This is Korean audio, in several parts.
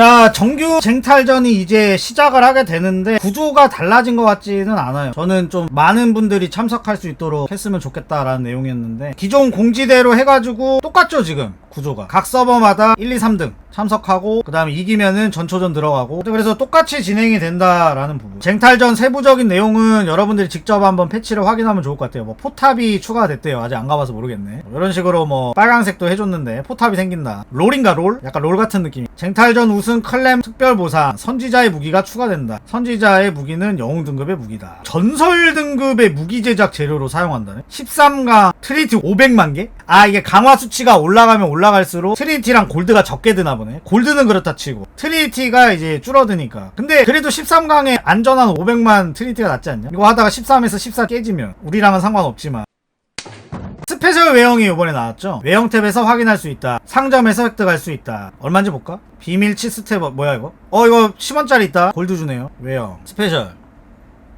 자, 정규 쟁탈전이 이제 시작을 하게 되는데 구조가 달라진 것 같지는 않아요. 저는 좀 많은 분들이 참석할 수 있도록 했으면 좋겠다라는 내용이었는데 기존 공지대로 해가지고 똑같죠 지금 구조가. 각 서버마다 1, 2, 3등 참석하고 그 다음에 이기면은 전초전 들어가고. 그래서 똑같이 진행이 된다라는 부분. 쟁탈전 세부적인 내용은 여러분들이 직접 한번 패치를 확인하면 좋을 것 같아요. 뭐 포탑이 추가됐대요. 아직 안 가봐서 모르겠네. 뭐 이런 식으로 뭐 빨강색도 해줬는데 포탑이 생긴다. 롤인가 롤? 약간 롤 같은 느낌 쟁탈전 우승 클램 특별 보상. 선지자의 무기가 추가된다. 선지자의 무기는 영웅 등급의 무기다. 전설 등급의 무기 제작 재료로 사용한다네? 13강 트리티 500만 개? 아 이게 강화 수치가 올라가면 올라갈수록 트리티랑 골드가 적게 드나 보네. 골드는 그렇다 치고. 트리티가 이제 줄어드니까. 근데 그래도 13강에 안전한 500만 트리티가 낫지 않냐? 이거 하다가 13에서 14 깨지면 우리랑은 상관없지만. 스페셜 외형이 이번에 나왔죠? 외형 탭에서 확인할 수 있다. 상점에서 획득할 수 있다. 얼마인지 볼까? 비밀 치스텝 뭐야 이거? 어 이거 10원짜리 있다. 골드 주네요. 외형. 스페셜.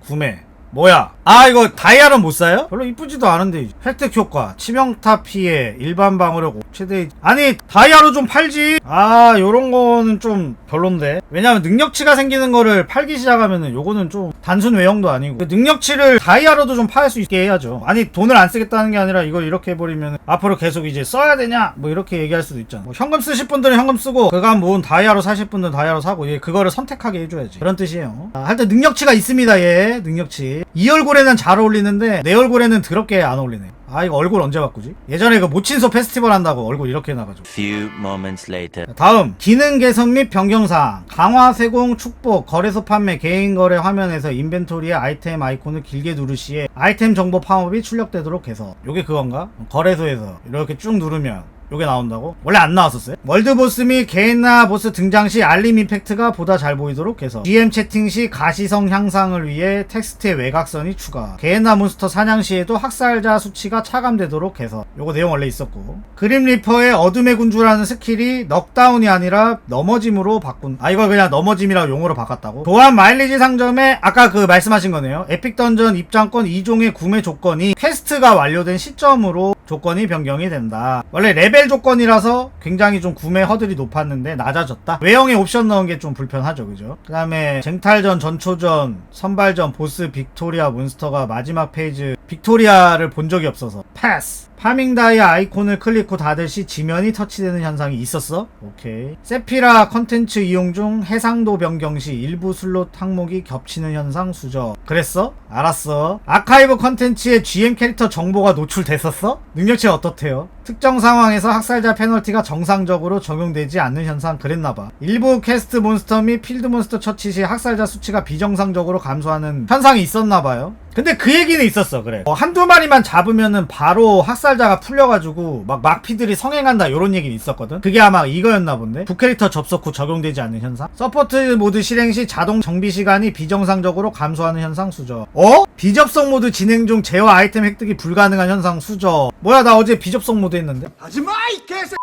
구매. 뭐야 아 이거 다이아는 못 사요? 별로 이쁘지도 않은데 획득 효과. 치명타 피해 일반 방어력 최대. 아니 다이아로 좀 팔지. 아 요런 거는 좀 별론데. 왜냐면 능력치가 생기는 거를 팔기 시작하면은 요거는 좀 단순 외형도 아니고. 그 능력치를 다이아로도 좀 팔 수 있게 해야죠. 아니 돈을 안 쓰겠다는 게 아니라 이걸 이렇게 해버리면 앞으로 계속 이제 써야 되냐? 뭐 이렇게 얘기할 수도 있잖아. 뭐 현금 쓰실 분들은 현금 쓰고 그간 모은 다이아로 사실 분들은 다이아로 사고 얘 그거를 선택하게 해줘야지. 그런 뜻이에요. 아, 할때 능력치가 있습니다 얘 능력치. 이 얼굴에는 잘 어울리는데 내 얼굴에는 더럽게 안 어울리네 아 이거 얼굴 언제 바꾸지? 예전에 그 모친소 페스티벌 한다고 얼굴 이렇게 해놔가지고 Few moments later. 다음 기능 개선 및 변경사항 강화 세공 축복 거래소 판매 개인 거래 화면에서 인벤토리에 아이템 아이콘을 길게 누르 시에 아이템 정보 팝업이 출력되도록 해서 요게 그건가? 거래소에서 이렇게 쭉 누르면 요게 나온다고? 원래 안 나왔었어요? 월드보스 및 개인나 보스 등장 시 알림 이펙트가 보다 잘 보이도록 해서 GM 채팅 시 가시성 향상을 위해 텍스트의 외곽선이 추가 개인나 몬스터 사냥 시에도 학살자 수치가 차감되도록 해서 요거 내용 원래 있었고 그림 리퍼의 어둠의 군주라는 스킬이 넉다운이 아니라 넘어짐으로 바꾼 아 이걸 그냥 넘어짐이라고 용어로 바꿨다고 또한 마일리지 상점에 아까 그 말씀하신 거네요 에픽 던전 입장권 2종의 구매 조건이 퀘스트가 완료된 시점으로 조건이 변경이 된다. 원래 레벨 조건이라서 굉장히 좀 구매 허들이 높았는데 낮아졌다. 외형에 옵션 넣은 게 좀 불편하죠 그죠? 그 다음에 쟁탈전 전초전 선발전 보스 빅토리아 몬스터가 마지막 페이지 빅토리아를 본 적이 없어서 패스 파밍 다이아 아이콘을 클릭 후 닫을 시 지면이 터치되는 현상이 있었어? 오케이. 세피라 컨텐츠 이용 중 해상도 변경 시 일부 슬롯 항목이 겹치는 현상 수정. 그랬어? 알았어. 아카이브 컨텐츠에 GM 캐릭터 정보가 노출됐었어? 능력치 어떻대요? 특정 상황에서 학살자 페널티가 정상적으로 적용되지 않는 현상 그랬나봐. 일부 퀘스트 몬스터 및 필드 몬스터 처치 시 학살자 수치가 비정상적으로 감소하는 현상이 있었나봐요. 근데 그 얘기는 있었어 그래 어, 한두 마리만 잡으면은 바로 학살자가 풀려가지고 막 막피들이 성행한다 요런 얘기는 있었거든 그게 아마 이거였나 본데 북캐릭터 접속 후 적용되지 않는 현상 서포트 모드 실행 시 자동 정비 시간이 비정상적으로 감소하는 현상 수저 어? 비접속 모드 진행 중 제어 아이템 획득이 불가능한 현상 수저 뭐야 나 어제 비접속 모드 했는데 하지마 이 개새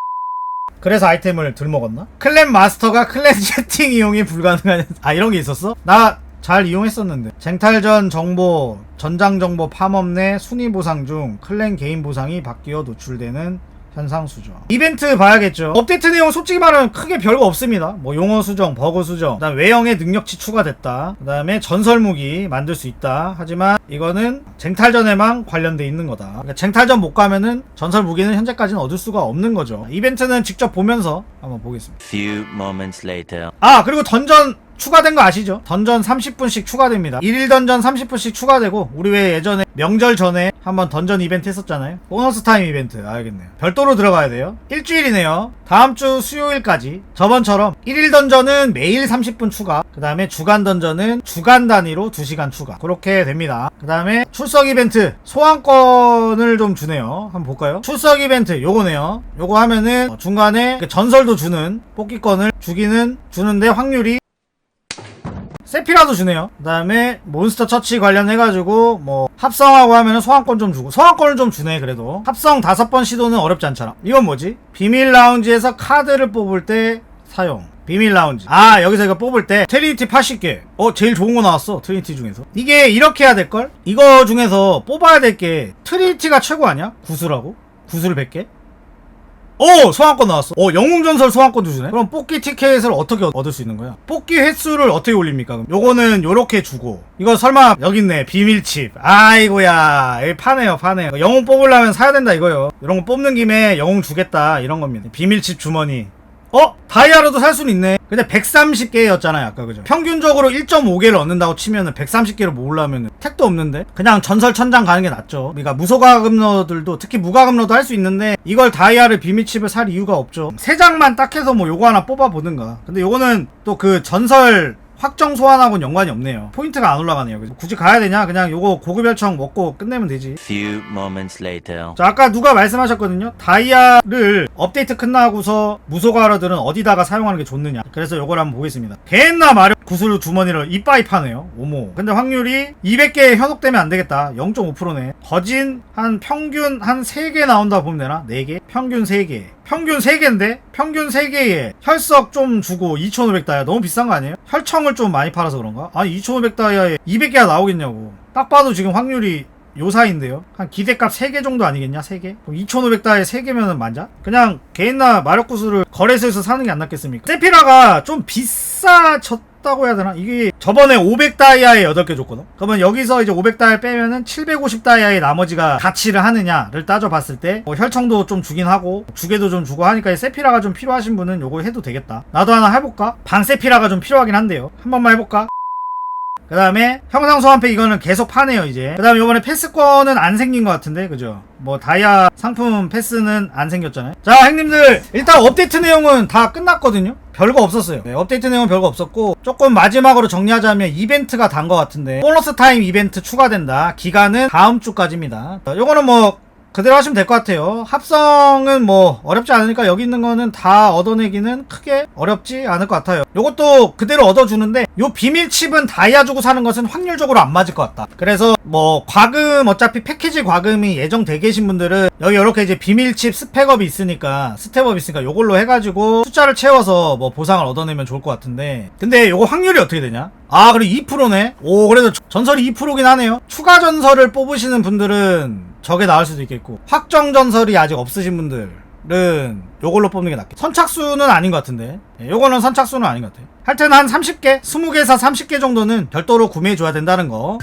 그래서 아이템을 들먹었나? 클랜 마스터가 클랜 채팅 이용이 불가능한 아 이런 게 있었어? 나 잘 이용했었는데 쟁탈전 정보 전장 정보 팜업 내 순위 보상 중 클랜 개인 보상이 바뀌어 노출되는 현상 수정. 이벤트 봐야겠죠. 업데이트 내용 솔직히 말하면 크게 별거 없습니다. 뭐 용어 수정 버그 수정 그다음 외형의 능력치 추가됐다. 그 다음에 전설 무기 만들 수 있다. 하지만 이거는 쟁탈전에만 관련돼 있는 거다. 그러니까 쟁탈전 못 가면은 전설 무기는 현재까지는 얻을 수가 없는 거죠. 이벤트는 직접 보면서 한번 보겠습니다. Few moments later. 아 그리고 던전 추가된 거 아시죠? 던전 30분씩 추가됩니다. 1일 던전 30분씩 추가되고 우리 왜 예전에 명절 전에 한번 던전 이벤트 했었잖아요. 보너스 타임 이벤트 알겠네요. 별도로 들어가야 돼요. 일주일이네요. 다음 주 수요일까지 저번처럼 1일 던전은 매일 30분 추가 그 다음에 주간 던전은 주간 단위로 2시간 추가 그렇게 됩니다. 그 다음에 출석 이벤트 소환권을 좀 주네요. 한번 볼까요? 출석 이벤트 요거네요. 요거 하면은 중간에 그 전설도 주는 뽑기권을 주기는 주는데 확률이 세피라도 주네요. 그 다음에 몬스터 처치 관련해가지고 뭐 합성하고 하면은 소환권 좀 주고 소환권을 좀 주네 그래도 합성 다섯 번 시도는 어렵지 않잖아. 이건 뭐지? 비밀 라운지에서 카드를 뽑을 때 사용. 비밀 라운지. 아 여기서 이거 뽑을 때 트리니티 80개. 어 제일 좋은 거 나왔어 트리니티 중에서. 이게 이렇게 해야 될 걸? 이거 중에서 뽑아야 될 게 트리니티가 최고 아니야? 구수라고? 구수를 100개? 오 소환권 나왔어. 오 영웅전설 소환권도 주네? 그럼 뽑기 티켓을 어떻게 얻- 얻을 수 있는 거야? 뽑기 횟수를 어떻게 올립니까 그럼? 요거는 요렇게 주고. 이거 설마 여기 있네. 비밀칩. 아이고야. 여기 파네요 파네요. 영웅 뽑으려면 사야 된다 이거요. 이런 거 뽑는 김에 영웅 주겠다. 이런 겁니다. 비밀칩 주머니 어? 다이아로도 살 수는 있네. 근데 130개였잖아요, 아까 그죠? 평균적으로 1.5개를 얻는다고 치면은 130개를 모으려면 택도 없는데? 그냥 전설 천장 가는 게 낫죠. 그러니까 무소가금러들도 특히 무가금러도 할 수 있는데 이걸 다이아를 비밀칩을 살 이유가 없죠. 세 장만 딱 해서 뭐 요거 하나 뽑아보든가. 근데 요거는 또 그 전설 확정 소환하고는 연관이 없네요. 포인트가 안 올라가네요. 굳이 가야 되냐? 그냥 요거 고급 열청 먹고 끝내면 되지. Few moments later. 자, 아까 누가 말씀하셨거든요. 다이아를 업데이트 끝나고서 무소가러들은 어디다가 사용하는 게 좋느냐. 그래서 요걸 한번 보겠습니다. 개나 마력 구슬 주머니를 이빠이 파네요. 오모. 근데 확률이 200개 현혹되면 안 되겠다. 0.5%네. 거진 한 평균 한 3개 나온다 보면 되나? 4개? 평균 3개. 평균 3개인데? 평균 3개에 혈석 좀 주고 2,500 다이아 너무 비싼 거 아니에요? 혈청을 좀 많이 팔아서 그런가? 아니 2,500 다이아에 200개가 나오겠냐고. 딱 봐도 지금 확률이 요 사이인데요. 한 기대값 3개 정도 아니겠냐? 3개? 2,500다에 3개면은 맞아? 그냥 개인나 마력구슬을 거래소에서 사는 게 안 낫겠습니까? 세피라가 좀 비싸졌 다고 해야 되나? 이게 저번에 500다이아에 8개 줬거든? 그러면 여기서 이제 500다이아 빼면은 750다이아의 나머지가 가치를 하느냐를 따져봤을 때 뭐 혈청도 좀 주긴 하고 주게도 좀 주고 하니까 이 세피라가 좀 필요하신 분은 요거 해도 되겠다. 나도 하나 해볼까? 반 세피라가 좀 필요하긴 한데요. 한 번만 해볼까? 그 다음에 형상 소환팩 이거는 계속 파네요 이제. 그 다음에 이번에 패스권은 안 생긴 것 같은데 그죠? 뭐 다이아 상품 패스는 안 생겼잖아요. 자 형님들 일단 업데이트 내용은 다 끝났거든요. 별거 없었어요. 네, 업데이트 내용은 별거 없었고 조금 마지막으로 정리하자면 이벤트가 단 것 같은데 보너스 타임 이벤트 추가된다. 기간은 다음 주까지입니다. 어, 요거는 뭐 그대로 하시면 될 것 같아요. 합성은 뭐 어렵지 않으니까 여기 있는 거는 다 얻어내기는 크게 어렵지 않을 것 같아요. 요것도 그대로 얻어주는데 요 비밀 칩은 다이아 주고 사는 것은 확률적으로 안 맞을 것 같다. 그래서 뭐 과금 어차피 패키지 과금이 예정돼 계신 분들은 여기 이렇게 이제 비밀 칩 스펙업이 있으니까 스텝업이 있으니까 요걸로 해가지고 숫자를 채워서 뭐 보상을 얻어내면 좋을 것 같은데 근데 요거 확률이 어떻게 되냐? 아 그리고 2%네. 오 그래도 전설이 2%긴 하네요. 추가 전설을 뽑으시는 분들은 저게 나을 수도 있겠고. 확정 전설이 아직 없으신 분들은 요걸로 뽑는 게 낫겠. 선착순은 아닌 것 같은데. 예, 요거는 선착순은 아닌 것 같아. 하여튼 한 30개 20개에서 30개 정도는 별도로 구매해 줘야 된다는 거